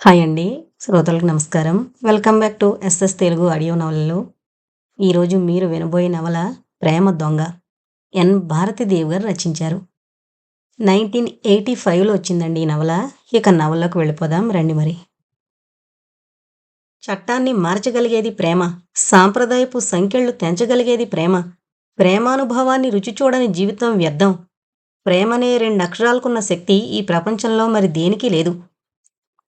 Hi అండి. శ్రోతలకు నమస్కారం. Welcome back to S S Telugu audio నవలలు. ఈరోజు మీరు వినబోయే నవల ప్రేమ దొంగ ఎన్ భారతిదేవ్ గారు రచించారు. నైన్టీన్ ఎయిటీ ఫైవ్లో వచ్చిందండి ఈ నవల. ఇక నవలకు వెళ్ళిపోదాం రండి మరి. చట్టాన్ని మార్చగలిగేది ప్రేమ సాంప్రదాయపు సంఖ్యలు తెంచగలిగేది ప్రేమ ప్రేమానుభవాన్ని రుచి చూడని జీవితం వ్యర్థం. ప్రేమనే రెండు అక్షరాలకున్న శక్తి ఈ ప్రపంచంలో మరి దేనికి లేదు.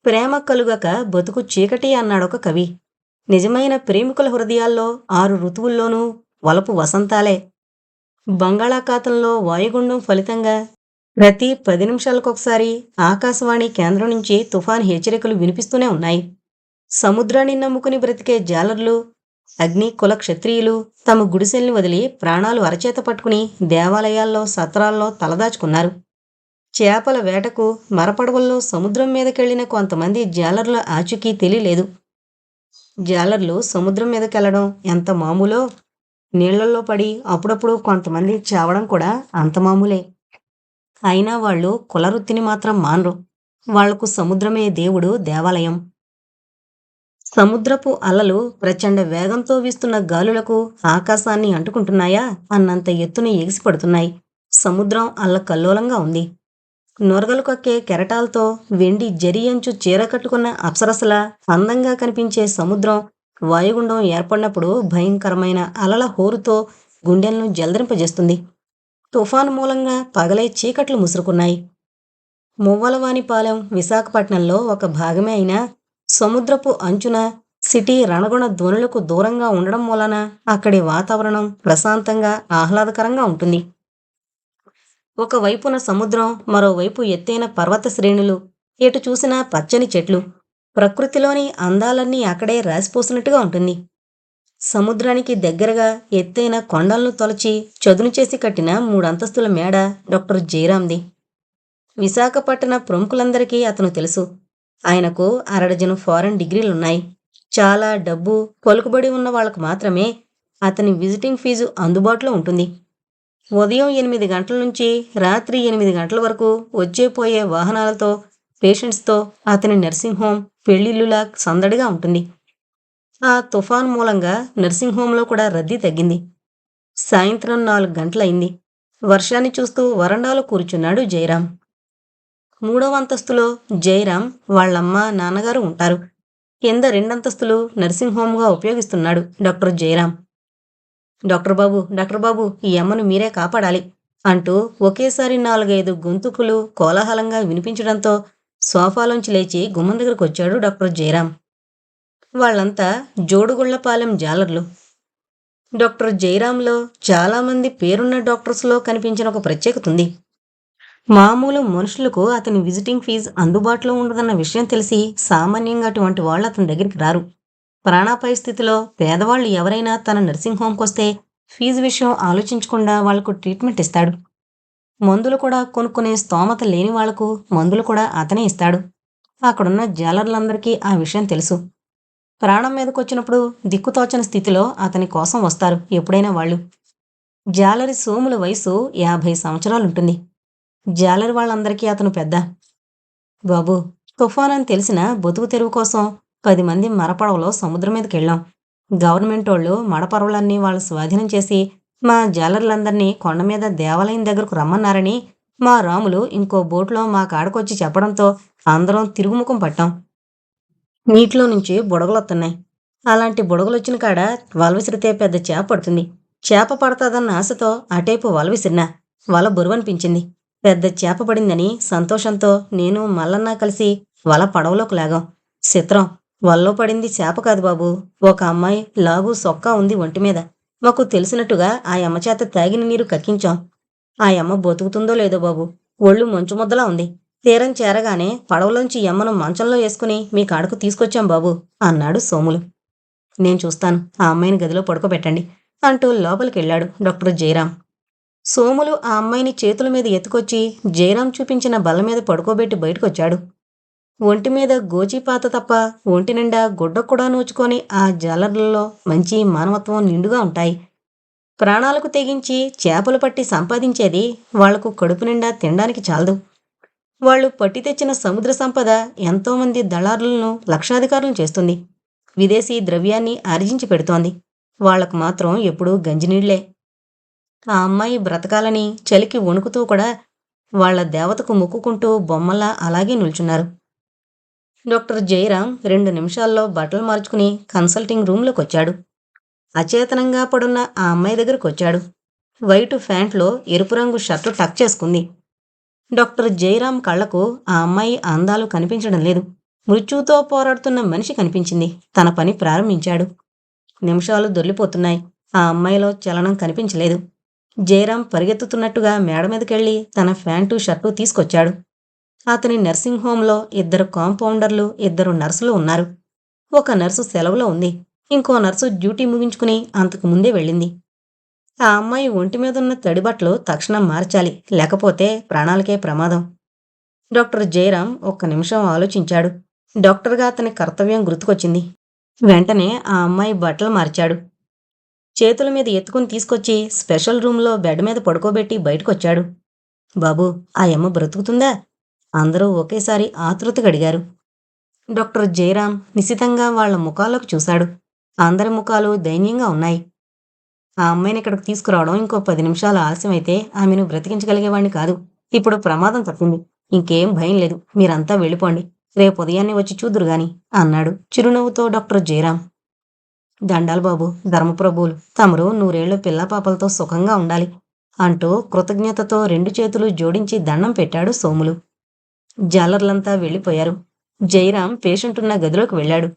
ప్రేమ కలుగక బతుకు చీకటి అన్నాడొక కవి. నిజమైన ప్రేమికుల హృదయాల్లో ఆరు ఋతువుల్లోనూ వలపు వసంతాలే. బంగాళాఖాతంలో వాయుగుండం ఫలితంగా ప్రతి పది నిమిషాలకొకసారి ఆకాశవాణి కేంద్రం నుంచి తుఫాన్ హెచ్చరికలు వినిపిస్తూనే ఉన్నాయి. సముద్రాన్ని నమ్ముకుని బ్రతికే జాలర్లు అగ్ని కుల క్షత్రియులు తమ గుడిసెల్ని వదిలి ప్రాణాలు అరచేత పట్టుకుని దేవాలయాల్లో సత్రాల్లో తలదాచుకున్నారు. చేపల వేటకు మరపడవల్లో సముద్రం మీదకెళ్ళిన కొంతమంది జాలర్ల ఆచూకీ తెలియలేదు. జాలర్లు సముద్రం మీదకెళ్ళడం ఎంత మామూలో? నీళ్ళలో పడి అప్పుడప్పుడు కొంతమంది చావడం కూడా అంత మామూలే. అయినా వాళ్ళు కులవృత్తిని మాత్రం మానరు. వాళ్ళకు సముద్రమే దేవుడు దేవాలయం. సముద్రపు అలలు ప్రచండ వేగంతో వీస్తున్న గాలులకు ఆకాశాన్ని అంటుకుంటున్నాయా? అన్నంత ఎత్తున ఎగిసిపడుతున్నాయి. సముద్రం అల్లకల్లోలంగా ఉంది. నొరగలు కక్కే కెరటాలతో వెండి జరి అంచు చీర కట్టుకున్న అప్సరసల అందంగా కనిపించే సముద్రం వాయుగుండం ఏర్పడినప్పుడు భయంకరమైన అలల హోరుతో గుండెలను జలదరింపజేస్తుంది. తుఫాను మూలంగా పగలే చీకట్లు ముసురుకున్నాయి. మువ్వలవానిపాలెం విశాఖపట్నంలో ఒక భాగమే అయినా సముద్రపు అంచున సిటీ రణగుణ ధ్వనులకు దూరంగా ఉండడం మూలన అక్కడి వాతావరణం ప్రశాంతంగా ఆహ్లాదకరంగా ఉంటుంది. ఒకవైపున సముద్రం మరోవైపు ఎత్తైన పర్వత శ్రేణులు. ఎటు చూసినా పచ్చని చెట్లు. ప్రకృతిలోని అందాలన్నీ అక్కడే రాసిపోసినట్టుగా ఉంటుంది. సముద్రానికి దగ్గరగా ఎత్తైన కొండలను తొలచి చదును చేసి కట్టిన మూడంతస్తుల మేడ డాక్టర్ జయరామ్ది. విశాఖపట్టణ ప్రముఖులందరికీ అతను తెలుసు. ఆయనకు అరడజను ఫారెన్ డిగ్రీలున్నాయి. చాలా డబ్బు పలుకుబడి ఉన్న వాళ్ళకు మాత్రమే అతని విజిటింగ్ ఫీజు అందుబాటులో ఉంటుంది. ఉదయం ఎనిమిది గంటల నుంచి రాత్రి ఎనిమిది గంటల వరకు వచ్చేపోయే వాహనాలతో పేషెంట్స్తో అతని నర్సింగ్ హోమ్ పెళ్ళిళ్ళులా సందడిగా ఉంటుంది. ఆ తుఫాన్ మూలంగా నర్సింగ్ హోంలో కూడా రద్దీ తగ్గింది. సాయంత్రం నాలుగు గంటలైంది. వర్షాన్ని చూస్తూ వరండాలో కూర్చున్నాడు జయరాం. మూడవ అంతస్తులో జయరాం వాళ్ళమ్మ నాన్నగారు ఉంటారు. కింద రెండంతస్తులు నర్సింగ్ హోమ్గా ఉపయోగిస్తున్నాడు doctor Jayaram. Doctor Babu doctor Babu ఈ అమ్మను మీరే కాపాడాలి అంటూ ఒకేసారి నాలుగైదు గొంతుకులు కోలాహలంగా వినిపించడంతో సోఫాలోంచి లేచి గుమ్మం దగ్గరకు వచ్చాడు డాక్టర్ జయరాం. వాళ్ళంతా జోడుగుళ్ళపాలెం జాలర్లు. డాక్టర్ జయరాంలో చాలామంది పేరున్న డాక్టర్స్లో కనిపించిన ఒక ప్రత్యేకత ఉంది. మామూలు మనుషులకు అతని విజిటింగ్ ఫీజు అందుబాటులో ఉండదన్న విషయం తెలిసి సామాన్యంగా అటువంటి వాళ్ళు అతని దగ్గరికి రారు. ప్రాణాపాయ స్థితిలో పేదవాళ్ళు ఎవరైనా తన నర్సింగ్ హోమ్కి వస్తే ఫీజు విషయం ఆలోచించకుండా వాళ్ళకు ట్రీట్మెంట్ ఇస్తాడు. మందులు కూడా కొనుక్కునే స్తోమత లేని వాళ్ళకు మందులు కూడా అతనే ఇస్తాడు. అక్కడున్న జాలర్లందరికీ ఆ విషయం తెలుసు. ప్రాణం మీదకొచ్చినప్పుడు దిక్కుతోచని స్థితిలో అతని కోసం వస్తారు ఎప్పుడైనా వాళ్ళు. జాలరి సోముల వయసు యాభై సంవత్సరాలుంటుంది. జాలరి వాళ్ళందరికీ అతను పెద్ద. బాబు తుఫాన్ అని తెలిసిన బతుకు తెరువు కోసం పది మంది మరపడవలో సముద్రం మీదకి వెళ్ళాం గవర్నమెంట్ వాళ్ళు మడపడవలన్నీ వాళ్ళు స్వాధీనం చేసి మా జాలర్లందరినీ కొండ మీద దేవాలయం దగ్గరకు రమ్మన్నారని మా రాములు ఇంకో బోట్లో మా కాడకొచ్చి చెప్పడంతో అందరం తిరుగుముఖం పట్టాం. నీటిలో నుంచి బుడగలొస్తున్నాయి అలాంటి బుడగలొచ్చిన కాడ వల విసిరితే పెద్ద చేప పడుతుంది. చేప పడతాదన్న ఆశతో అటేపు వలవిసిరినా వల బురువనిపించింది. పెద్ద చేప పడిందని సంతోషంతో నేను మల్లన్న కలిసి వల పడవలోకి లాగాం. చిత్రం వల్లో పడింది చేప కాదు బాబు. ఒక అమ్మాయి లాగు సొక్కా ఉంది ఒంటి మీద. మాకు తెలిసినట్టుగా ఆ అమ్మ చేత తాగిన నీరు కక్కించాం. ఆ అమ్మ బతుకుతుందో లేదో బాబు. ఒళ్ళు మంచు ముద్దలా ఉంది. తీరం చేరగానే పడవలోంచి ఎమ్మను మంచంలో వేసుకుని మీ కాడకు తీసుకొచ్చాం బాబు అన్నాడు సోములు. నేను చూస్తాను ఆ అమ్మాయిని గదిలో పడుకోబెట్టండి అంటూ లోపలికి వెళ్ళాడు డాక్టర్ జయరాం. సోములు ఆ అమ్మాయిని చేతుల మీద ఎత్తుకొచ్చి జయరాం చూపించిన బల్ల మీద పడుకోబెట్టి బయటకొచ్చాడు. ఒంటి మీద గోచిపాత తప్ప ఒంటి నిండా గుడ్డ కూడా నూచుకొని ఆ జాలర్లలో మంచి మానవత్వం నిండుగా ఉంటాయి. ప్రాణాలకు తెగించి చేపలు పట్టి సంపాదించేది వాళ్ళకు కడుపు నిండా తినడానికి చాలదు. వాళ్ళు పట్టి తెచ్చిన సముద్ర సంపద ఎంతోమంది దళారులను లక్షాధికారులను చేస్తుంది. విదేశీ ద్రవ్యాన్ని ఆర్జించి పెడుతోంది. వాళ్ళకు మాత్రం ఎప్పుడూ గంజినీళ్ళే ఆ అమ్మాయి బ్రతకాలని చలికి వణుకుతూ కూడా వాళ్ళ దేవతకు మొక్కుకుంటూ బొమ్మలా అలాగే నిల్చున్నారు. డాక్టర్ జయరాం రెండు నిమిషాల్లో బట్టలు మార్చుకుని కన్సల్టింగ్ రూమ్లోకి వచ్చాడు అచేతనంగా పడున్న ఆ అమ్మాయి దగ్గరకు వచ్చాడు వైటు ప్యాంట్లో ఎరుపు రంగు షర్టు టక్ చేసుకుంది. డాక్టర్ జయరాం కళ్ళకు ఆ అమ్మాయి అందాలు కనిపించడం లేదు. మృత్యుతో పోరాడుతున్న మనిషి కనిపించింది. తన పని ప్రారంభించాడు. నిమిషాలు దొర్లిపోతున్నాయి ఆ అమ్మాయిలో చలనం కనిపించలేదు. జయరాం పరిగెత్తుతున్నట్టుగా మేడ మీదకెళ్ళి తన ప్యాంటు షర్టు తీసుకొచ్చాడు. అతని నర్సింగ్ హోంలో ఇద్దరు కాంపౌండర్లు ఇద్దరు నర్సులు ఉన్నారు. ఒక నర్సు సెలవులో ఉంది. ఇంకో నర్సు డ్యూటీ ముగించుకుని అంతకు ముందే వెళ్ళింది. ఆ అమ్మాయి ఒంటి మీద ఉన్న తడిబట్టలు తక్షణం మార్చాలి లేకపోతే ప్రాణాలకే ప్రమాదం. డాక్టర్ జయరాం ఒక్క నిమిషం ఆలోచించాడు. డాక్టర్గా అతని కర్తవ్యం గుర్తుకొచ్చింది. వెంటనే ఆ అమ్మాయి బట్టలు మార్చాడు. చేతుల మీద ఎత్తుకుని తీసుకొచ్చి స్పెషల్ రూమ్లో బెడ్ మీద పడుకోబెట్టి బయటకొచ్చాడు. బాబు ఆ అమ్మ బ్రతుకుతుందా? అందరూ ఒకేసారి ఆతృతగా అడిగారు డాక్టర్ జయరాం నిశితంగా వాళ్ళ ముఖాల్లోకి చూశాడు. అందరి ముఖాలు దైన్యంగా ఉన్నాయి. ఆ అమ్మాయిని ఇక్కడికి తీసుకురావడం ఇంకో పది నిమిషాలు ఆలస్యమైతే ఆమెను బ్రతికించగలిగేవాణ్ణి కాదు. ఇప్పుడు ప్రమాదం తప్పింది. ఇంకేం భయం లేదు. మీరంతా వెళ్ళిపోండి. రేపు ఉదయాన్నే వచ్చి చూదురు గాని అన్నాడు చిరునవ్వుతో డాక్టర్ జయరాం దండాలు బాబు ధర్మప్రభువులు తమరు నూరేళ్ళ పిల్ల పాపలతో సుఖంగా ఉండాలి అంటూ కృతజ్ఞతతో రెండు చేతులు జోడించి దండం పెట్టాడు సోములు. జాలర్లంతా వెళ్ళిపోయారు. జయరాం పేషెంట్ ఉన్న గదిలోకి వెళ్ళాడు.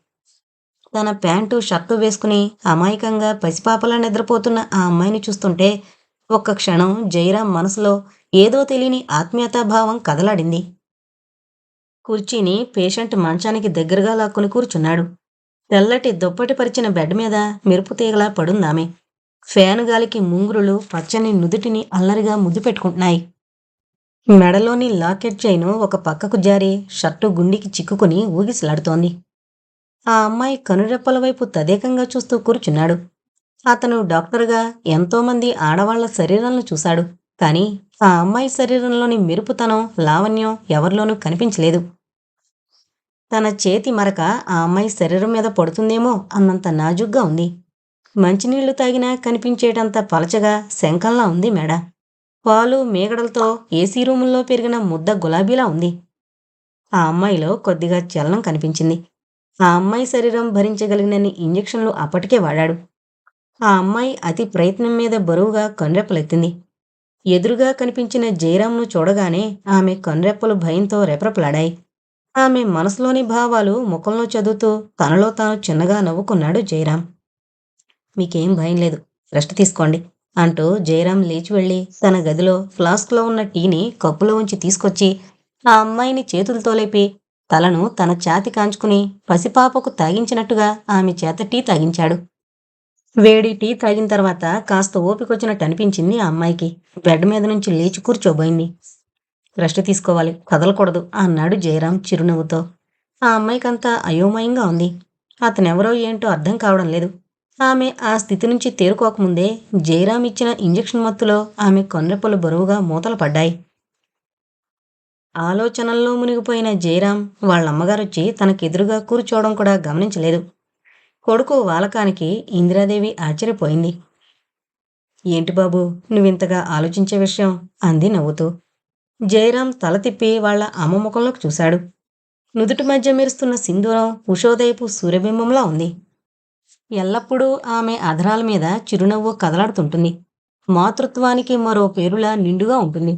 తన ప్యాంటు షర్టు వేసుకుని అమాయకంగా పసిపాపలా నిద్రపోతున్న ఆ అమ్మాయిని చూస్తుంటే ఒక్క క్షణం జయరాం మనసులో ఏదో తెలియని ఆత్మీయతాభావం కదలాడింది. కుర్చీని పేషెంట్ మంచానికి దగ్గరగా లాక్కుని కూర్చున్నాడు. తెల్లటి దుప్పటి పరిచిన బెడ్ మీద మెరుపు తీగలా పడుందామె. ఫ్యాను గాలికి ముంగురులు పచ్చని నుదుటిని అల్లరిగా ముద్దు పెట్టుకుంటున్నాయి. మెడలోని లాకెట్ చైను ఒక పక్కకు జారి షర్టు గుండికి చిక్కుకుని ఊగిసలాడుతోంది. ఆ అమ్మాయి కనురెప్పల వైపు తదేకంగా చూస్తూ కూర్చున్నాడు. అతను డాక్టర్గా ఎంతోమంది ఆడవాళ్ళ శరీరాలను చూశాడు. కానీ ఆ అమ్మాయి శరీరంలోని మెరుపుతనం లావణ్యం ఎవరిలోనూ కనిపించలేదు. తన చేతి మరక ఆ అమ్మాయి శరీరం మీద పడుతుందేమో అన్నంత నాజుగ్గా ఉంది. మంచినీళ్ళు తాగినా కనిపించేటంత పలచగా శంఖంలా ఉంది మేడ. పాలు మేగడలతో ఏసీ రూముల్లో పెరిగిన ముద్ద గులాబీలా ఉంది. ఆ అమ్మాయిలో కొద్దిగా చలనం కనిపించింది. ఆ అమ్మాయి శరీరం భరించగలిగినన్ని ఇంజెక్షన్లు అప్పటికే వాడాడు. ఆ అమ్మాయి అతి ప్రయత్నం మీద బరువుగా కనురెప్పలెత్తింది ఎదురుగా కనిపించిన జయరాంను చూడగానే ఆమె కనురెప్పలు భయంతో రెపరెపలాడాయి. ఆమె మనసులోని భావాలు ముఖంలో చదువుతూ తనలో తాను చిన్నగా నవ్వుకున్నాడు జయరాం మీకేం భయం లేదు. రెస్ట్ తీసుకోండి. అంటూ జయరాం లేచి వెళ్ళి తన గదిలో ఫ్లాస్క్లో ఉన్న టీని కప్పులో ఉంచి తీసుకొచ్చి ఆ అమ్మాయిని చేతులతో లేపి తలను తన ఛాతి కాంచుకుని పసిపాపకు తాగించినట్టుగా ఆమె చేత టీ తాగించాడు. వేడి టీ తాగిన తర్వాత కాస్త ఓపికొచ్చినట్టు అనిపించింది ఆ అమ్మాయికి. బెడ్ మీద నుంచి లేచి కూర్చోబోయింది. రెస్ట్ తీసుకోవాలి కదలకూడదు అన్నాడు జయరాం చిరునవ్వుతో. ఆ అమ్మాయికంతా అయోమయంగా ఉంది. అతనెవరో ఏంటో అర్థం కావడం లేదు. ఆమె ఆ స్థితి నుంచి తేరుకోకముందే జయరాం ఇచ్చిన ఇంజెక్షన్ మత్తులో ఆమె కొన్నెప్పలు బరువుగా మూతలు పడ్డాయి. ఆలోచనల్లో మునిగిపోయిన జయరాం వాళ్ళమ్మగారొచ్చి తనకెదురుగా కూర్చోవడం కూడా గమనించలేదు. కొడుకు వాలకానికి ఇందిరాదేవి ఆశ్చర్యపోయింది. ఏంటి బాబు నువ్వింతగా ఆలోచించే విషయం అంది నవ్వుతూ. జయరాం తల తిప్పి వాళ్ళ అమ్మ ముఖంలోకి చూశాడు. నుదుటి మధ్య మెరుస్తున్న సింధూరం ఉషోదయపు సూర్యబింబంలా ఉంది. ఎల్లప్పుడూ ఆమె అధరాల మీద చిరునవ్వు కదలాడుతుంటుంది. మాతృత్వానికి మరో పేరులా నిండుగా ఉంటుంది.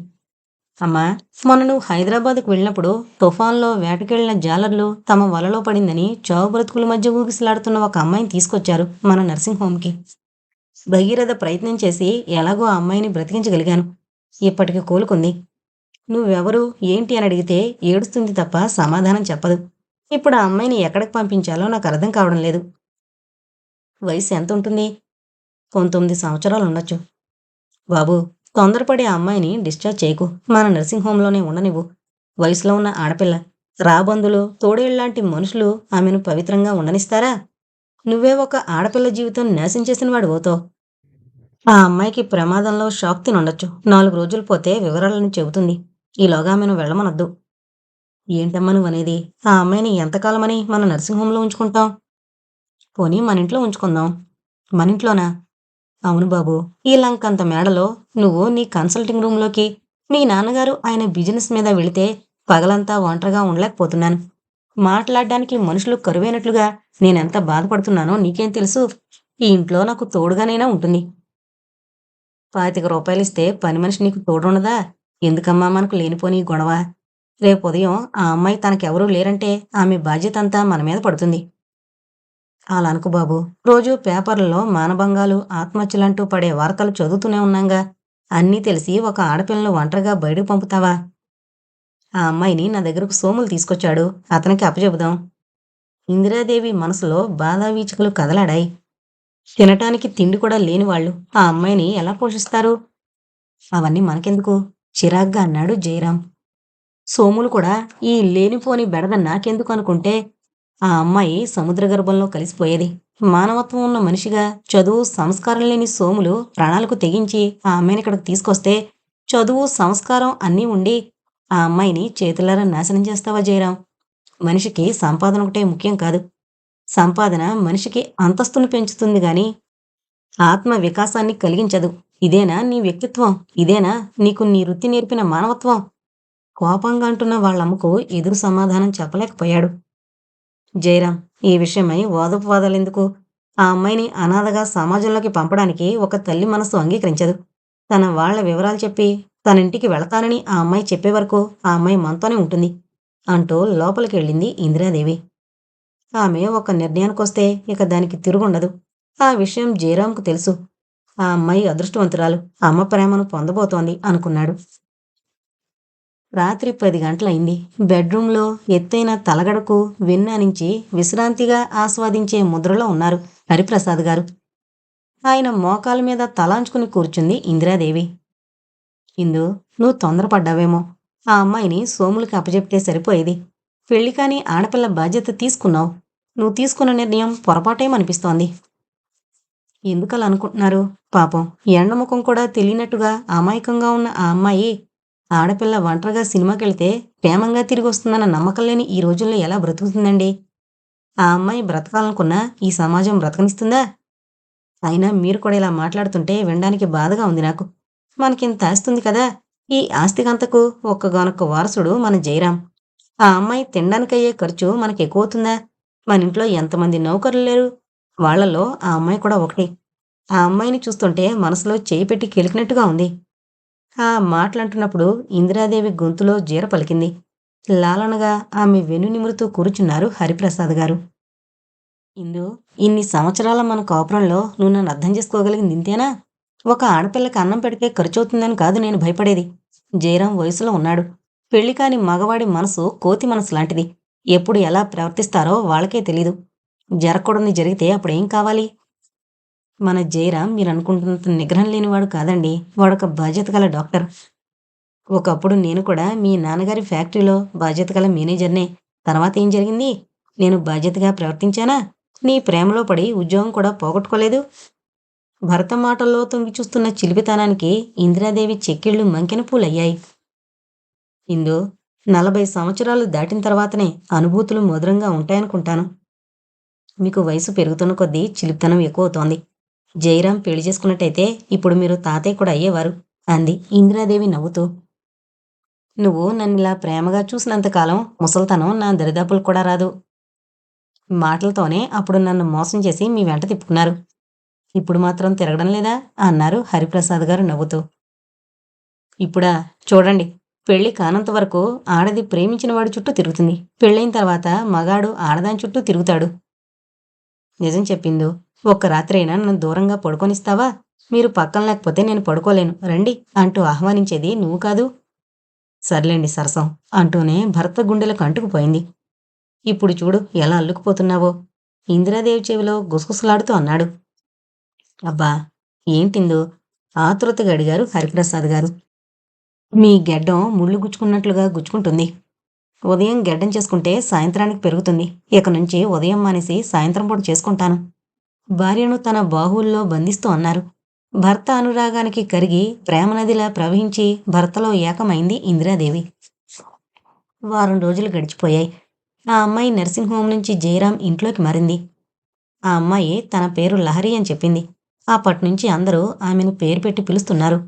అమ్మా మొన్న నువ్వు హైదరాబాద్కు వెళ్ళినప్పుడు తుఫాన్లో వేటకెళ్ళిన జాలర్లు తమ వలలో పడిందని చావు బ్రతుకుల మధ్య ఊగిసలాడుతున్న ఒక అమ్మాయిని తీసుకొచ్చారు మన నర్సింగ్ హోమ్కి భగీరథ ప్రయత్నం చేసి ఎలాగో ఆ అమ్మాయిని బ్రతికించగలిగాను. ఇప్పటికి కోలుకుంది. నువ్వెవరు ఏంటి అని అడిగితే ఏడుస్తుంది తప్ప సమాధానం చెప్పదు. ఇప్పుడు ఆ అమ్మాయిని ఎక్కడికి పంపించాలో నాకు అర్థం కావడం లేదు. వయసు ఎంత ఉంటుంది పంతొమ్మిది సంవత్సరాలు ఉండొచ్చు బాబు తొందరపడి ఆ అమ్మాయిని డిశ్చార్జ్ చేయకు. మన నర్సింగ్ హోంలోనే ఉండనివ్వు. వయసులో ఉన్న ఆడపిల్ల రాబందులు తోడేళ్ళాంటి మనుషులు ఆమెను పవిత్రంగా ఉండనిస్తారా? నువ్వే ఒక ఆడపిల్ల జీవితం నాశం చేసిన వాడు పోతావు ఆ అమ్మాయికి ప్రమాదంలో షాక్ తినుండొచ్చు. నాలుగు రోజులు పోతే వివరాలను చెబుతుంది. ఈలోగా ఆమెను వెళ్ళమనొద్దు. ఏంటమ్మా నువ్వనేది? ఆ అమ్మాయిని ఎంతకాలమని మన నర్సింగ్ హోంలో ఉంచుకుంటాం? పోనీ మన ఇంట్లో ఉంచుకుందాం. మన ఇంట్లోనా అవును బాబు. ఈ లంకంత మేడలో నువ్వు నీ కన్సల్టింగ్ రూమ్లోకి మీ నాన్నగారు ఆయన బిజినెస్ మీద వెళితే పగలంతా ఒంటరిగా ఉండలేకపోతున్నాను. మాట్లాడడానికి మనుషులు కరువైనట్లుగా నేనెంత బాధపడుతున్నానో నీకేం తెలుసు? ఈ ఇంట్లో నాకు తోడుగానైనా ఉంటుంది. పాతిక రూపాయలిస్తే పని మనిషి నీకు తోడుండదా? ఎందుకమ్మా మనకు లేనిపోని గొడవ? రేపు ఉదయం ఆ అమ్మాయి తనకెవరూ లేరంటే ఆమె బాధ్యత అంతా మన మీద పడుతుంది. అలా అనుకు బాబు రోజు పేపర్లలో మానభంగాలు ఆత్మహత్యలంటూ పడే వార్తలు చదువుతూనే ఉన్నాంగా. అన్నీ తెలిసి ఒక ఆడపిల్లను ఒంటరిగా బయటకు పంపుతావా? ఆ అమ్మాయిని నా దగ్గరకు సోములు తీసుకొచ్చాడు. అతనికి అప్పచెబుదాం. ఇందిరాదేవి మనసులో బాధావీచికలు కదలాడాయి. తినటానికి తిండి కూడా లేని వాళ్ళు ఆ అమ్మాయిని ఎలా పోషిస్తారు? అవన్నీ మనకెందుకు? చిరాగ్గా అన్నాడు జయరాం. సోములు కూడా ఈ లేనిపోని బెడద నాకెందుకు అనుకుంటే ఆ అమ్మాయి సముద్ర గర్భంలో కలిసిపోయేది. మానవత్వం ఉన్న మనిషిగా చదువు సంస్కారం లేని సోములు ప్రాణాలకు తెగించి ఆ అమ్మాయిని ఇక్కడికి తీసుకొస్తే చదువు సంస్కారం అన్నీ ఉండి ఆ అమ్మాయిని చేతులారా నాశనం చేస్తావా జయరాం? మనిషికి సంపాదన ఒకటే ముఖ్యం కాదు. సంపాదన మనిషికి అంతస్తును పెంచుతుంది గాని ఆత్మ వికాసాన్ని కలిగించదు. ఇదేనా నీ వ్యక్తిత్వం? ఇదేనా నీకు నీ వృత్తి నేర్పిన మానవత్వం? కోపంగా అంటున్న వాళ్ళమ్మకు ఎదురు సమాధానం చెప్పలేకపోయాడు. జయరాం ఈ విషయమై వాదోపవాదాలెందుకు ఆ అమ్మాయిని అనాథగా సమాజంలోకి పంపడానికి ఒక తల్లి మనసు అంగీకరించదు. తన వాళ్ళ వివరాలు చెప్పి తన ఇంటికి వెళతానని ఆ అమ్మాయి చెప్పే వరకు ఆ అమ్మాయి మనతోనే ఉంటుంది అంటూ లోపలికి వెళ్ళింది ఇందిరాదేవి. ఆమె ఒక నిర్ణయానికొస్తే ఇక దానికి తిరుగుండదు. ఆ విషయం జయరాంకు తెలుసు. ఆ అమ్మాయి అదృష్టవంతురాలు అమ్మ ప్రేమను పొందబోతోంది అనుకున్నాడు. రాత్రి పది గంటలైంది. బెడ్రూంలో ఎత్తైన తలగడకు వెన్నానించి విశ్రాంతిగా ఆస్వాదించే ముద్రలో ఉన్నారు హరిప్రసాద్ గారు. ఆయన మోకాల మీద తలాంచుకుని కూర్చుంది ఇందిరాదేవి. ఇందు నువ్వు తొందరపడ్డావేమో. ఆ అమ్మాయిని సోములకి అప్పచెప్తే సరిపోయేది. పెళ్ళి కాని ఆడపిల్ల బాధ్యత తీసుకున్నావు. నువ్వు తీసుకున్న నిర్ణయం పొరపాటేమనిపిస్తోంది ఎందుకలా అనుకుంటున్నారు? పాపం ఎండముఖం కూడా తెలియనట్టుగా అమాయకంగా ఉన్న ఆ అమ్మాయి ఆడపిల్ల ఒంటరిగా సినిమాకి వెళ్తే ప్రేమంగా తిరిగి వస్తుందన్న నమ్మకం లేని ఈ రోజుల్లో ఎలా బ్రతుకుతుందండి? ఆ అమ్మాయి బ్రతకాలనుకున్నా ఈ సమాజం బ్రతకనిస్తుందా? అయినా మీరు కూడా ఇలా మాట్లాడుతుంటే వినడానికి బాధగా ఉంది నాకు. మనకింత ఆస్తుంది కదా? ఈ ఆస్తికంతకు ఒక్కగానొక్క వారసుడు మన జయరాం. ఆ అమ్మాయి తినడానికయ్యే ఖర్చు మనకి ఎక్కువవుతుందా మన ఇంట్లో ఎంతమంది నౌకర్లు లేరు? వాళ్ళలో ఆ అమ్మాయి కూడా ఒకటి. ఆ అమ్మాయిని చూస్తుంటే మనసులో చేయి పెట్టి కెలికినట్టుగా ఉంది. ఆ మాటలంటున్నప్పుడు ఇందిరాదేవి గొంతులో జీర పలికింది. లాలనగా ఆమె వెను నిమురుతూ కూర్చున్నారు హరిప్రసాద్ గారు. ఇందు ఇన్ని సంవత్సరాల మన కాపురంలో నువ్వు నన్ను అర్థం చేసుకోగలిగింది ఇంతేనా? ఒక ఆడపిల్లకి అన్నం పెడితే ఖర్చవుతుందని కాదు నేను భయపడేది. జయరాం వయసులో ఉన్నాడు. పెళ్ళి కాని మగవాడి మనసు కోతి మనసు లాంటిది. ఎప్పుడు ఎలా ప్రవర్తిస్తారో వాళ్ళకే తెలీదు. జరగకూడని జరిగితే అప్పుడేం కావాలి? మన జయరాం మీరు అనుకుంటున్నంత నిగ్రహం లేనివాడు కాదండి. వాడొక బాధ్యత గల డాక్టర్. ఒకప్పుడు నేను కూడా మీ నాన్నగారి ఫ్యాక్టరీలో బాధ్యత గల మేనేజర్నే. తర్వాత ఏం జరిగింది? నేను బాధ్యతగా ప్రవర్తించానా? నీ ప్రేమలో పడి ఉద్యోగం కూడా పోగొట్టుకోలేదు. భర్త మాటల్లో తొంగి చూస్తున్న చిలిపితనానికి ఇందిరాదేవి చెక్కిళ్ళు మంకెన పూలయ్యాయి. ఇందు నలభై సంవత్సరాలు దాటిన తర్వాతనే అనుభూతులు మధురంగా ఉంటాయనుకుంటాను. మీకు వయసు పెరుగుతున్న కొద్దీ చిలిపితనం ఎక్కువ అవుతోంది జయరాం పెళ్ళి చేసుకున్నట్టయితే ఇప్పుడు మీరు తాతయ్య కూడా అయ్యేవారు అంది ఇందిరాదేవి నవ్వుతూ. నువ్వు నన్ను ఇలా ప్రేమగా చూసినంతకాలం ముసల్తనం నా దరిదాపులు కూడా రాదు. మాటలతోనే అప్పుడు నన్ను మోసం చేసి మీ వెంట తిప్పుకున్నారు. ఇప్పుడు మాత్రం తిరగడం లేదా? అన్నారు హరిప్రసాద్ గారు నవ్వుతూ. ఇప్పుడా? చూడండి పెళ్ళి కానంత వరకు ఆడది ప్రేమించిన వాడి చుట్టూ తిరుగుతుంది. పెళ్ళైన తర్వాత మగాడు ఆడదాని చుట్టూ తిరుగుతాడు. నిజం చెప్పిందో? ఒక్క రాత్రైనా నన్ను దూరంగా పడుకొనిస్తావా? మీరు పక్కన లేకపోతే నేను పడుకోలేను. రండి అంటూ ఆహ్వానించేది నువ్వు కాదు. సర్లేండి సరసం అంటూనే భర్త గుండెలకు అంటుకుపోయింది ఇప్పుడు చూడు ఎలా అల్లుకుపోతున్నావో. ఇందిరాదేవి చెవిలో గుసగుసలాడుతూ అన్నాడు. అబ్బా ఏంటిందో ఆతృతగా అడిగారు హరిప్రసాద్ గారు. మీ గెడ్డం ముళ్ళు గుచ్చుకున్నట్లుగా గుచ్చుకుంటుంది. ఉదయం గెడ్డం చేసుకుంటే సాయంత్రానికి పెరుగుతుంది. ఇక నుంచి ఉదయం మానేసి సాయంత్రం పూట చేసుకుంటాను. భార్యను తన బాహువుల్లో బంధిస్తూ అన్నారు. భర్త అనురాగానికి కరిగి ప్రేమనదిలా ప్రవహించి భర్తలో ఏకమైంది ఇందిరాదేవి. వారం రోజులు గడిచిపోయాయి. ఆ అమ్మాయి నర్సింగ్ హోమ్ నుంచి జయరాం ఇంట్లోకి మారింది. ఆ అమ్మాయి తన పేరు లహరి అని చెప్పింది. అప్పటినుంచి అందరూ ఆమెను పేరు పెట్టి పిలుస్తున్నారు.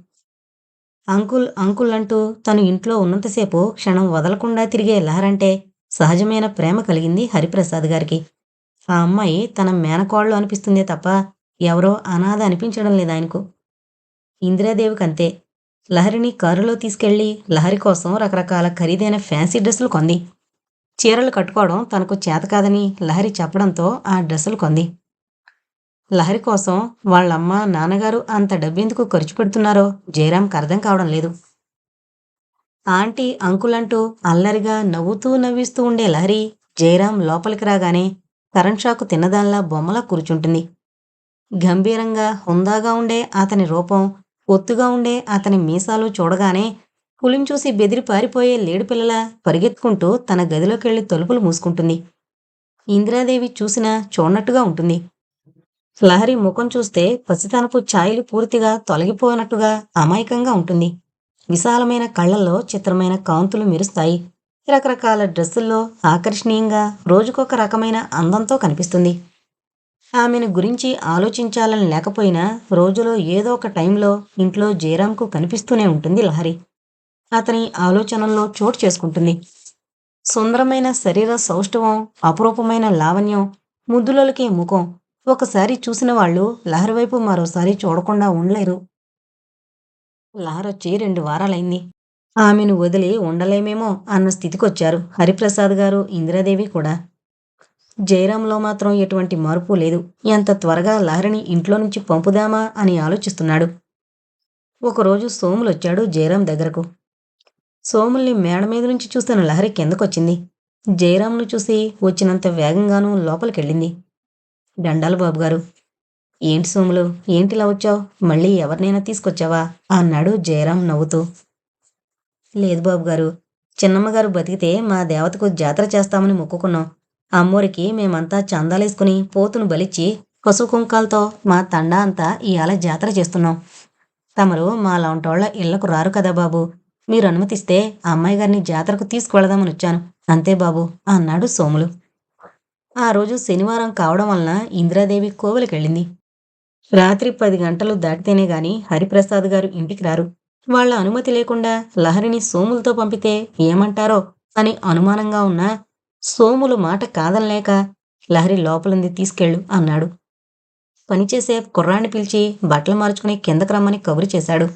అంకుల్ అంకుల్ అంటూ తను ఇంట్లో ఉన్నంతసేపు క్షణం వదలకుండా తిరిగే లహరంటే సహజమైన ప్రేమ కలిగింది హరిప్రసాద్ గారికి. ఆ అమ్మాయి తన మేనకోళ్ళు అనిపిస్తుందే తప్ప ఎవరో అనాథ అనిపించడం లేదు ఆయనకు. ఇందిరాదేవికి అంతే. లహరిని కారులో తీసుకెళ్ళి లహరి కోసం రకరకాల ఖరీదైన ఫ్యాన్సీ డ్రెస్సులు కొంది. చీరలు కట్టుకోవడం తనకు చేత కాదని లహరి చెప్పడంతో ఆ డ్రెస్సులు కొంది. లహరి కోసం వాళ్ళమ్మ నాన్నగారు అంత డబ్బెందుకు ఖర్చు పెడుతున్నారో జయరాంకి అర్థం కావడం లేదు. ఆంటీ అంకులంటూ అల్లరిగా నవ్వుతూ నవ్విస్తూ ఉండే లహరి జయరాం లోపలికి రాగానే కరెంట్ షాకు తిన్నదానిలా బొమ్మలా కూర్చుంటుంది. గంభీరంగా హుందాగా ఉండే అతని రూపం ఒత్తుగా ఉండే అతని మీసాలు చూడగానే పులిని చూసి బెదిరి పారిపోయే లేడిపిల్లల పరిగెత్తుకుంటూ తన గదిలోకెళ్ళి తలుపులు మూసుకుంటుంది. ఇందిరాదేవి చూసినా చూడనట్టుగా ఉంటుంది. లహరి ముఖం చూస్తే పసితనపు ఛాయలు పూర్తిగా తొలగిపోయినట్టుగా అమాయకంగా ఉంటుంది. విశాలమైన కళ్ళల్లో చిత్రమైన కాంతులు మెరుస్తాయి. రకరకాల డ్రెస్సుల్లో ఆకర్షణీయంగా రోజుకొక రకమైన అందంతో కనిపిస్తుంది. ఆమెను గురించి ఆలోచించాలని లేకపోయినా రోజులో ఏదో ఒక టైంలో ఇంట్లో జయరాంకు కనిపిస్తూనే ఉంటుంది లహరి. అతని ఆలోచనల్లో చోటు చేసుకుంటుంది. సుందరమైన శరీర సౌష్ఠవం అపురూపమైన లావణ్యం ముద్దులొలికే ముఖం ఒకసారి చూసిన వాళ్ళు లహరి వైపు మరోసారి చూడకుండా ఉండలేరు. లహరొచ్చి రెండు వారాలైంది. ఆమెను వదిలి ఉండలేమేమో అన్న స్థితికొచ్చారు హరిప్రసాద్ గారు ఇందిరాదేవి కూడా. జయరాంలో మాత్రం ఎటువంటి మార్పు లేదు. ఎంత త్వరగా లహరిని ఇంట్లో నుంచి పంపుదామా అని ఆలోచిస్తున్నాడు. ఒకరోజు సోములొచ్చాడు జయరాం దగ్గరకు. సోముల్ని మేడ మీద నుంచి చూస్తున్న లహరి కిందకొచ్చింది. జయరాంను చూసి వచ్చినంత వేగంగానూ లోపలికెళ్ళింది. దండాలు బాబుగారు ఏంటి సోములు? ఏంటిలా వచ్చావు? మళ్ళీ ఎవరినైనా తీసుకొచ్చావా? అన్నాడు జయరాం నవ్వుతూ. లేదు బాబుగారు. చిన్నమ్మగారు బతికితే మా దేవతకు జాతర చేస్తామని మొక్కుకున్నాం. అమ్మోరికి మేమంతా చందాలేసుకుని పోతును బలిచ్చి పసుపు కుంకాలతో మా తండా అంతా ఇవాళ జాతర చేస్తున్నాం. తమరు మా లాంటోళ్ళ ఇళ్ళకు రారు కదా బాబు. మీరు అనుమతిస్తే అమ్మాయి గారిని జాతరకు తీసుకువెళదామని వచ్చాను. అంతే బాబు అన్నాడు సోములు. ఆ రోజు శనివారం కావడం వలన ఇందిరాదేవి కోవెలకెళ్ళింది. రాత్రి పది గంటలు దాటితేనే గాని హరిప్రసాద్ గారు ఇంటికి రారు. వాళ్ళ అనుమతి లేకుండా లహరిని సోములతో పంపితే ఏమంటారో అని అనుమానంగా ఉన్నా సోములు మాట కాదనలేక లహరి లోపలంది తీసుకెళ్ళు అన్నాడు. పనిచేసే కుర్రాన్ని పిలిచి బట్టలు మార్చుకుని కిందకు రమ్మని కబురు చేశాడు.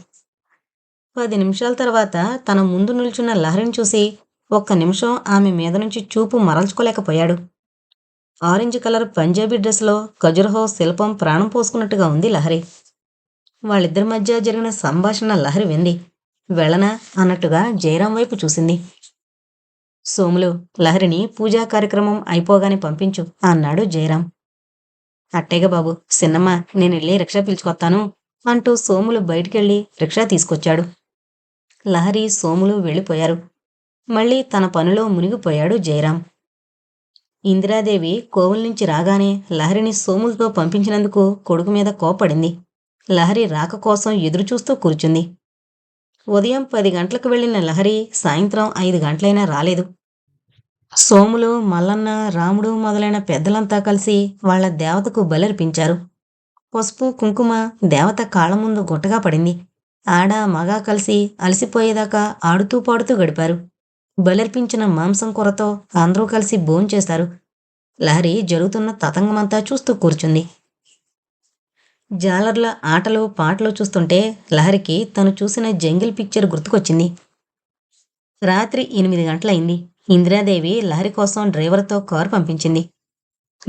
పది నిమిషాల తర్వాత తన ముందు నిల్చున్న లహరిని చూసి ఒక్క నిమిషం ఆమె మీద నుంచి చూపు మరల్చుకోలేకపోయాడు. ఆరెంజ్ కలర్ పంజాబీ డ్రెస్లో ఖజురహో శిల్పం ప్రాణం పోసుకున్నట్టుగా ఉంది లహరి. వాళ్ళిద్దరి మధ్య జరిగిన సంభాషణ లహరి వింది. వెళ్ళనా అన్నట్టుగా జయరాం వైపు చూసింది. సోములు లహరిని పూజా కార్యక్రమం అయిపోగానే పంపించు అన్నాడు జయరాం. అట్టేగా బాబు సిన్నమ్మ నేను వెళ్ళి రిక్షా పిలుచుకొస్తాను అంటూ సోములు బయటికెళ్ళి రిక్షా తీసుకొచ్చాడు. లహరి సోములు వెళ్ళిపోయారు. మళ్ళీ తన పనిలో మునిగిపోయాడు జయరాం. ఇందిరాదేవి కోవుల నుంచి రాగానే లహరిని సోములతో పంపించినందుకు కొడుకు మీద కోపడింది. లహరి రాక కోసం ఎదురుచూస్తూ కూర్చుంది. ఉదయం పది గంటలకు వెళ్ళిన లహరి సాయంత్రం ఐదు గంటలైనా రాలేదు. సోములు మల్లన్న రాముడు మొదలైన పెద్దలంతా కలిసి వాళ్ళ దేవతకు బలర్పించారు. పసుపు కుంకుమ దేవత కాళ్ళ ముందు గుట్టగా పడింది. ఆడ మగ కలిసి అలసిపోయేదాకా ఆడుతూ పాడుతూ గడిపారు. బలర్పించిన మాంసం కూరతో అందరూ కలిసి భోంచేశారు లహరి జరుగుతున్న తతంగమంతా చూస్తూ కూర్చుంది. జాలర్ల ఆటలు పాటలు చూస్తుంటే లహరికి తను చూసిన జంగిల్ పిక్చర్ గుర్తుకొచ్చింది. రాత్రి ఎనిమిది గంటలైంది. ఇందిరాదేవి లహరి కోసం డ్రైవర్తో కారు పంపించింది.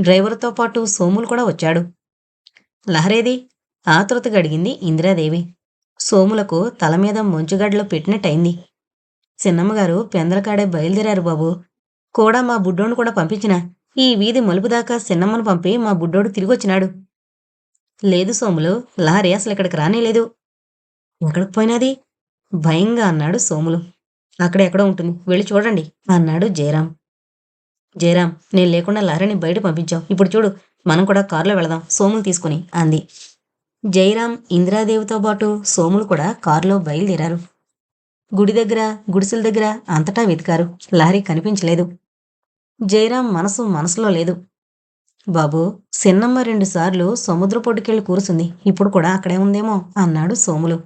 డ్రైవర్తో పాటు సోములు కూడా వచ్చాడు. లహరేది? ఆతృతగా అడిగింది ఇందిరాదేవి. సోములకు తల మీద మంచుగడ్డలో పెట్టినట్టయింది. చిన్నమ్మగారు పెందలకాడే బయలుదేరారు బాబు. కూడా మా బుడ్డోడు కూడా పంపించిన. ఈ వీధి మలుపు దాకా సిన్నమ్మను పంపి మా బుడ్డోడు తిరిగొచ్చినాడు. లేదు సోములు లహరి అసలు ఇక్కడికి రానేలేదు. ఎక్కడికి పోయినది భయంగా అన్నాడు సోములు. అక్కడెక్కడో ఉంటుంది. వెళ్ళి చూడండి అన్నాడు జయరాం. జయరాం నేను లేకుండా లారీని బయట పంపించావు. ఇప్పుడు చూడు మనం కూడా కారులో వెళదాం. సోములు తీసుకుని అంది. జయరాం ఇందిరాదేవితో పాటు సోములు కూడా కారులో బయలుదేరారు. గుడి దగ్గర గుడిసెల దగ్గర అంతటా వెతికారు. లహరి కనిపించలేదు. జయరాం మనసు మనసులో లేదు. బాబు సిన్నమ్మ రెండుసార్లు సముద్ర పొడ్డుకెళ్ళి కూర్చుంది. ఇప్పుడు కూడా అక్కడే ఉందేమో అన్నాడు సోములు.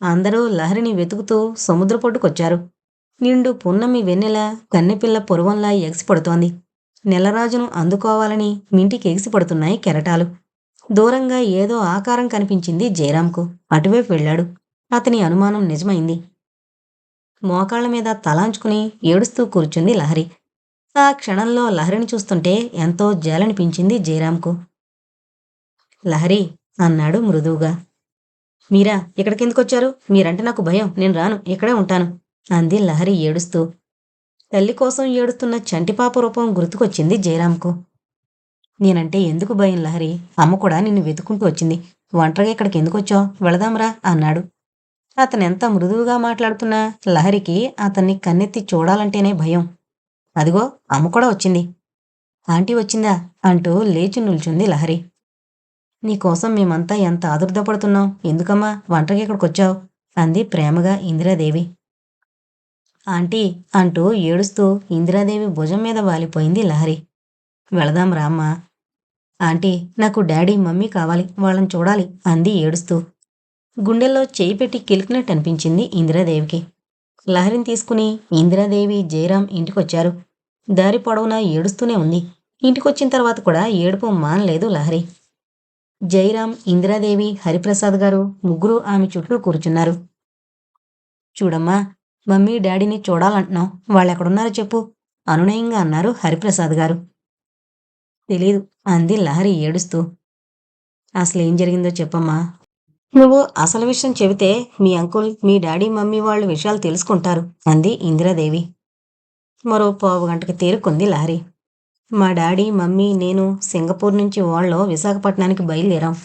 అందరూ లహరిని వెతుకుతూ సముద్ర పొడ్డుకొచ్చారు నిండు పున్నమి వెన్నెల కన్నెపిల్ల పొరువంలా ఎగిసిపడుతోంది. నెలరాజును అందుకోవాలని మింటికి ఎగిసిపడుతున్నాయి కెరటాలు. దూరంగా ఏదో ఆకారం కనిపించింది జయరాంకు. అటువైపు వెళ్ళాడు. అతని అనుమానం నిజమైంది. మోకాళ్ళ మీద తలాంచుకుని ఏడుస్తూ కూర్చుంది లహరి. ఆ క్షణంలో లహరిని చూస్తుంటే ఎంతో జాలనిపించింది జయరాంకు లహరి అన్నాడు మృదువుగా. మీరా ఇక్కడికెందుకొచ్చారు మీరంటే నాకు భయం. నేను రాను. ఇక్కడే ఉంటాను అంది లహరి ఏడుస్తూ. తల్లి కోసం ఏడుస్తున్న చంటిపాప రూపం గుర్తుకొచ్చింది జయరాంకు నేనంటే ఎందుకు భయం లహరి? అమ్మ కూడా నిన్ను వెతుకుంటూ వచ్చింది. ఒంటరిగా ఇక్కడికి ఎందుకు వచ్చావు? వెళదాంరా అన్నాడు. అతనెంత మృదువుగా మాట్లాడుతున్నా లహరికి అతన్ని కన్నెత్తి చూడాలంటేనే భయం. అదిగో అమ్మ కూడా వచ్చింది. ఆంటీ వచ్చిందా? అంటూ లేచి నిల్చుంది లహరి. నీకోసం మేమంతా ఎంత ఆదుర్దపడుతున్నాం. ఎందుకమ్మా? వంటకి ఇక్కడికి వచ్చావు అంది ప్రేమగా ఇందిరాదేవి. ఆంటీ అంటూ ఏడుస్తూ ఇందిరాదేవి భుజం మీద వాలిపోయింది లహరి. వెళదాం రామ్మా. ఆంటీ నాకు డాడీ మమ్మీ కావాలి. వాళ్ళని చూడాలి. అంది ఏడుస్తూ. గుండెల్లో చేయి పెట్టి కిలికినట్టు అనిపించింది ఇందిరాదేవికి. లహరిని తీసుకుని ఇందిరాదేవి జయరాం ఇంటికొచ్చారు. దారి పొడవునా ఏడుస్తూనే ఉంది. ఇంటికొచ్చిన తర్వాత కూడా ఏడుపు మానలేదు లహరి. జయరాం ఇందిరాదేవి హరిప్రసాద్ గారు ముగ్గురు ఆమె చుట్టూ కూర్చున్నారు. చూడమ్మా మమ్మీ డాడీని చూడాలంటున్నాం. వాళ్ళెక్కడున్నారో చెప్పు అనునయంగా అన్నారు హరిప్రసాద్ గారు. తెలీదు అంది లహరి ఏడుస్తూ. అసలేం జరిగిందో చెప్పమ్మా నువ్వు అసలు విషయం చెబితే మీ అంకుల్ మీ డాడీ మమ్మీ వాళ్ళు విషయాలు తెలుసుకుంటారు అంది ఇందిరాదేవి. మరో పావు గంటకి తేరుకుంది లహరి మా డాడీ మమ్మీ నేను సింగపూర్ నుంచి వాళ్ళు విశాఖపట్నానికి బయలుదేరాం.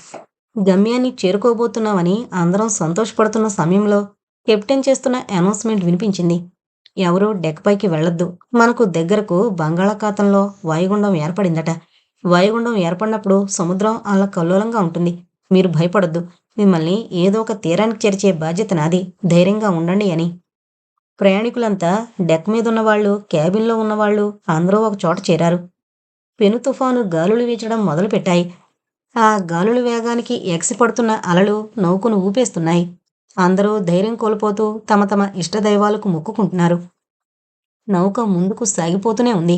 గమ్యాన్ని చేరుకోబోతున్నామని అందరం సంతోషపడుతున్న సమయంలో కెప్టెన్ చేస్తున్న అనౌన్స్మెంట్ వినిపించింది. ఎవరూ డెక్ పైకి వెళ్ళొద్దు. మనకు దగ్గరకు బంగాళాఖాతంలో వాయుగుండం ఏర్పడిందట. వాయుగుండం ఏర్పడినప్పుడు సముద్రం అలా కల్లోలంగా ఉంటుంది. మీరు భయపడొద్దు. మిమ్మల్ని ఏదో ఒక తీరానికి చేర్చే బాధ్యత నాది. ధైర్యంగా ఉండండి అని. ప్రయాణికులంతా డెక్ మీద ఉన్నవాళ్ళు క్యాబిన్లో ఉన్నవాళ్ళు అందరూ ఒక చోట చేరారు. పెను తుఫాను గాలులు వీచడం మొదలుపెట్టాయి. ఆ గాలుల వేగానికి ఎగసిపడుతున్న అలలు నౌకను ఊపేస్తున్నాయి. అందరూ ధైర్యం కోల్పోతూ తమ తమ ఇష్టదైవాలకు మొక్కుకుంటున్నారు. నౌక ముందుకు సాగిపోతూనే ఉంది.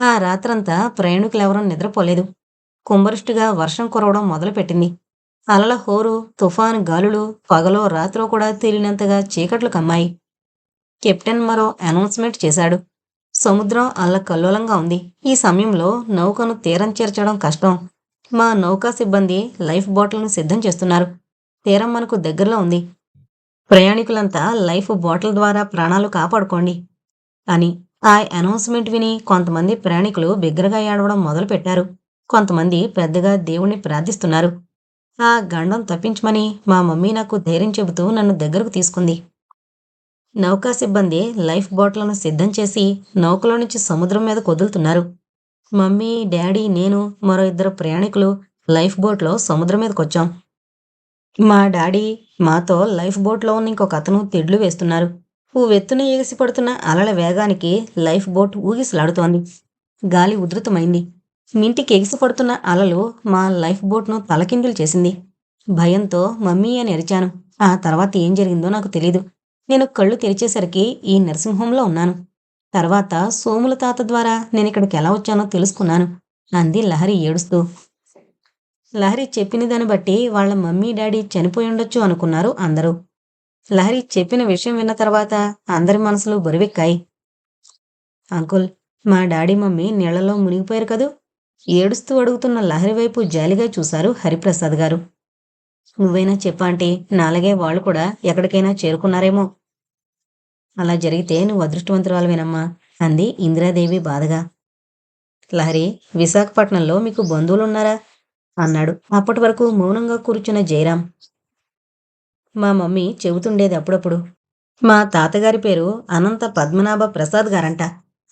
ఆ రాత్రంతా ప్రయాణికులెవరూ నిద్రపోలేదు. కుంభరుష్టిగా వర్షం కురవడం మొదలుపెట్టింది. అలల హోరు తుఫాను గాలులు పగలో రాత్రో కూడా తేలినంతగా చీకట్లు కమ్మాయి. కెప్టెన్ మరో అనౌన్స్మెంట్ చేశాడు. సముద్రం అల్లకల్లోలంగా ఉంది. ఈ సమయంలో నౌకను తీరం చేర్చడం కష్టం. మా నౌకా సిబ్బంది లైఫ్ బాటిల్ను సిద్ధం చేస్తున్నారు. తీరం మనకు దగ్గరలో ఉంది. ప్రయాణికులంతా లైఫ్ బాటిల్ ద్వారా ప్రాణాలు కాపాడుకోండి అని ఆ అనౌన్స్మెంట్ విని కొంతమంది ప్రయాణికులు బిగ్గరగా ఏడవడం మొదలుపెట్టారు. కొంతమంది పెద్దగా దేవుణ్ణి ప్రార్థిస్తున్నారు. ఆ గండం తప్పించమని మా మమ్మీ నాకు ధైర్యం చెబుతూ నన్ను దగ్గరకు తీసుకుంది. నౌకా సిబ్బంది లైఫ్ బోట్లను సిద్ధం చేసి నౌకలో నుంచి సముద్రం మీద కొదులుతున్నారు మమ్మీ డాడీ నేను మరో ఇద్దరు ప్రయాణికులు లైఫ్ బోట్లో సముద్రం మీదకొచ్చాం మా డాడీ మాతో లైఫ్ బోట్లో ఉన్న ఇంకొక అతను తిడ్లు వేస్తున్నారు. వెత్తున ఎగిసి పడుతున్న అలల వేగానికి లైఫ్ బోట్ ఊగిసలాడుతోంది. గాలి ఉధృతమైంది. ఇంటికి ఎగిసిపడుతున్న అలలు మా లైఫ్ బోట్ను తలకిందులు చేసింది. భయంతో మమ్మీ అని అరిచాను. ఆ తర్వాత ఏం జరిగిందో నాకు తెలీదు. నేను కళ్ళు తెరిచేసరికి ఈ నరసింహంలో ఉన్నాను. తర్వాత సోముల తాత ద్వారా నేను ఇక్కడికి ఎలా వచ్చానో తెలుసుకున్నాను అంది లహరి ఏడుస్తూ. లహరి చెప్పిన దాన్ని బట్టి వాళ్ళ మమ్మీ డాడీ చనిపోయి ఉండొచ్చు అనుకున్నారు అందరూ. లహరి చెప్పిన విషయం విన్న తర్వాత అందరి మనసులు బరువెక్కాయి. అంకుల్ మా డాడీ మమ్మీ నీళ్ళలో మునిగిపోయారు కదూ? ఏడుస్తూ అడుగుతున్న లహరి వైపు జాలిగా చూశారు హరిప్రసాద్ గారు. నువ్వైనా చెప్పాంటే నాలాగే వాళ్ళు కూడా ఎక్కడికైనా చేరుకున్నారేమో. అలా జరిగితే నువ్వు అదృష్టవంతురాలవేనమ్మా అంది ఇందిరాదేవి బాధగా. లహరి విశాఖపట్నంలో మీకు బంధువులున్నారా? అన్నాడు. అప్పటి వరకు మౌనంగా కూర్చున్న జయరాం. మా మమ్మీ చెబుతుండేది అప్పుడప్పుడు. మా తాతగారి పేరు అనంత పద్మనాభ ప్రసాద్ గారంట.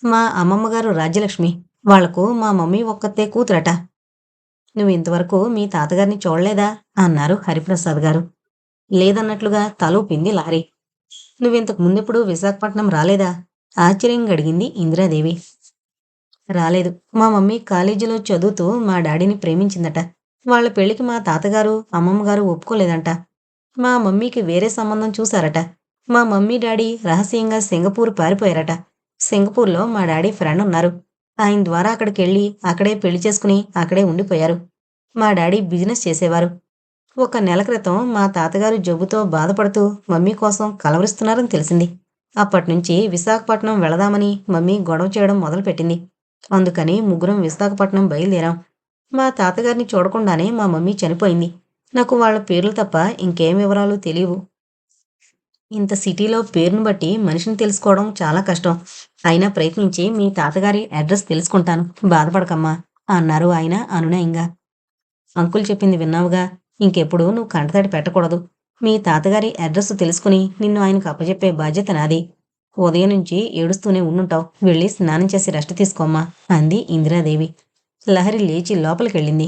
మా అమ్మమ్మగారు రాజ్యలక్ష్మి. వాళ్ళకు మా మమ్మీ ఒక్కతే కూతురట. నువ్వు ఇంతవరకు మీ తాతగారిని చూడలేదా? అన్నారు హరిప్రసాద్ గారు. లేదన్నట్లుగా తలూపింది లారీ. నువ్వింతకు ముందెప్పుడు విశాఖపట్నం రాలేదా? ఆశ్చర్యంగా అడిగింది ఇందిరాదేవి. రాలేదు. మా మమ్మీ కాలేజీలో చదువుతూ మా డాడీని ప్రేమించిందట. వాళ్ళ పెళ్ళికి మా తాతగారు అమ్మమ్మగారు ఒప్పుకోలేదంట. మా మమ్మీకి వేరే సంబంధం చూశారట. మా మమ్మీ డాడీ రహస్యంగా సింగపూర్ పారిపోయారట. సింగపూర్లో మా డాడీ ఫ్రెండ్ ఉన్నారు. ఆయన ద్వారా అక్కడికి వెళ్ళి అక్కడే పెళ్ళి చేసుకుని అక్కడే ఉండిపోయారు. మా డాడీ బిజినెస్ చేసేవారు. ఒక నెల క్రితం మా తాతగారు జబ్బుతో బాధపడుతూ మమ్మీ కోసం కలవరిస్తున్నారని తెలిసింది. అప్పటినుంచి విశాఖపట్నం వెళదామని మమ్మీ గొడవ చేయడం మొదలుపెట్టింది. అందుకని ముగ్గురం విశాఖపట్నం బయలుదేరాం. మా తాతగారిని చూడకుండానే మా మమ్మీ చనిపోయింది. నాకు వాళ్ళ పేర్లు తప్ప ఇంకేం వివరాలు తెలియవు. ఇంత సిటీలో పేరును బట్టి మనిషిని తెలుసుకోవడం చాలా కష్టం. అయినా ప్రయత్నించి మీ తాతగారి అడ్రస్ తెలుసుకుంటాను. బాధపడకమ్మా అన్నారు ఆయన అనునయంగా. అంకుల్ చెప్పింది విన్నావుగా ఇంకెప్పుడు నువ్వు కంటతడి పెట్టకూడదు. మీ తాతగారి అడ్రస్ తెలుసుకుని నిన్ను ఆయనకు అప్పచెప్పే బాధ్యత నాది. ఉదయం నుంచి ఏడుస్తూనే ఉండుంటావు. వెళ్ళి స్నానం చేసి రెస్ట్ తీసుకోమ్మా అంది ఇందిరాదేవి. లహరి లేచి లోపలికెళ్ళింది.